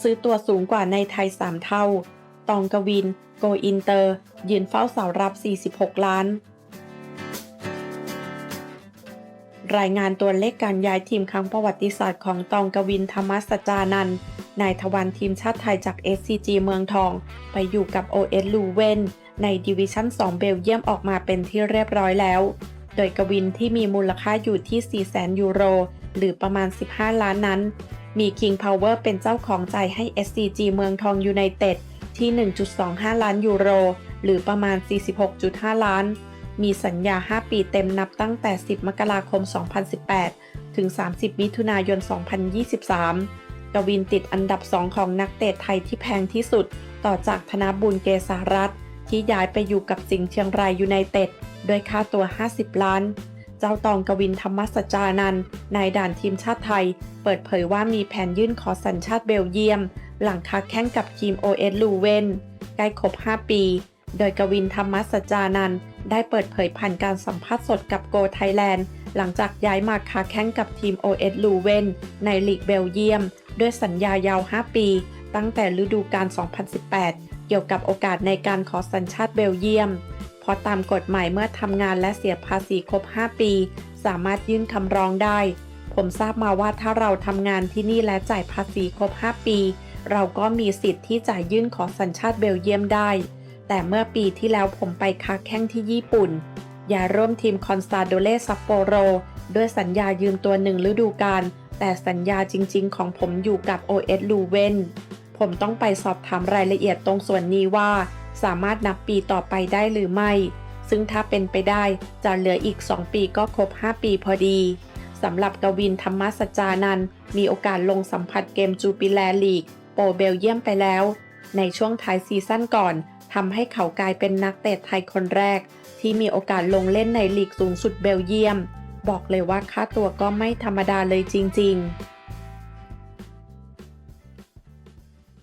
ซื้อตัวสูงกว่าในไทย 3 เท่า ตองกวิน โกอินเตอร์ ยืนเฝ้าเสารับ 46 ล้าน รายงานตัวเลขการย้ายทีมครั้งประวัติศาสตร์ของตองกวินธรรมสจานันนายทวันทีมชาติไทยจาก SCG เมืองทอง ไปอยู่กับ OS ลูเวนในดิวิชั่น 2 เบลเยียมออกมาเป็นที่เรียบร้อยแล้ว โดยกวินที่มีมูลค่าอยู่ที่ 400,000 ยูโร หรือประมาณ 15 ล้านนั้น มี King Power เป็นเจ้าของใจให้ SCG เมืองทองยูไนเต็ดที่ 1.25 ล้านยูโร หรือประมาณ 46.5 ล้าน มีสัญญา 5 ปีเต็มนับตั้งแต่ 10 มกราคม 2018 ถึง 30 มิถุนายน 2023 กวินติดอันดับ 2 ของนักเตะไทยที่แพงที่สุด ต่อจากธนบุญเกษารัตที่ย้ายไปอยู่กับสิงห์เชียงรายยูไนเต็ด ด้วยค่าตัว 50 ล้าน เจ้าตองกวินธรรมสัจจานันท์นายด่านทีมชาติไทย เปิดเผยว่ามีแผนยื่นขอสัญชาติเบลเยียม หลังค้าแข่งกับทีม OS ลูเวนใกล้ครบ 5 ปี โดยกวินธรรมสัจจานันท์ได้เปิดเผยผ่านการสัมภาษณ์สดกับโกไทยแลนด์ หลังจากย้ายมาค้าแข่งกับทีม OS ลูเวนในลีกเบลเยียม ด้วยสัญญายาว 5 ปี ตั้งแต่ฤดูกาล 2018 เกี่ยวกับโอกาสในการขอสัญชาติเบลเยียม เพราะตามกฎหมายเมื่อทำงานและเสียภาษีครบ 5 ปี สามารถยื่นคำร้องได้ ผมทราบมาว่าถ้าเราทำงานที่นี่และจ่ายภาษีครบ 5 ปี เราก็มีสิทธิ์ที่จะยื่นขอสัญชาติเบลเยียมได้ แต่เมื่อปีที่แล้วผมไปค้าแข่งที่ญี่ปุ่น อย่าร่วมทีมคอนซาโดเลซัปโปโรด้วยสัญญายืมตัวหนึ่งฤดูกาลแต่สัญญาจริง ๆ ของผมอยู่กับ OS ลูเวนผมต้องไปสอบถามรายละเอียดตรงส่วนนี้ว่า สามารถนับปีต่อไปได้หรือไม่ ซึ่งถ้าเป็นไปได้จะเหลืออีก 2 ปีก็ครบ 5 ปีพอดีสำหรับกวินธรรมสัจจานันมีโอกาสลงสัมผัสเกมจูปิแลลีก โปรเบลเยียมไปแล้ว ในช่วงท้ายซีซั่นก่อนทำให้เขากลายเป็นนักเตะไทยคนแรก ที่มีโอกาสลงเล่นในลีกสูงสุดเบลเยียม บอกเลยว่าค่าตัวก็ไม่ธรรมดาเลยจริง ๆ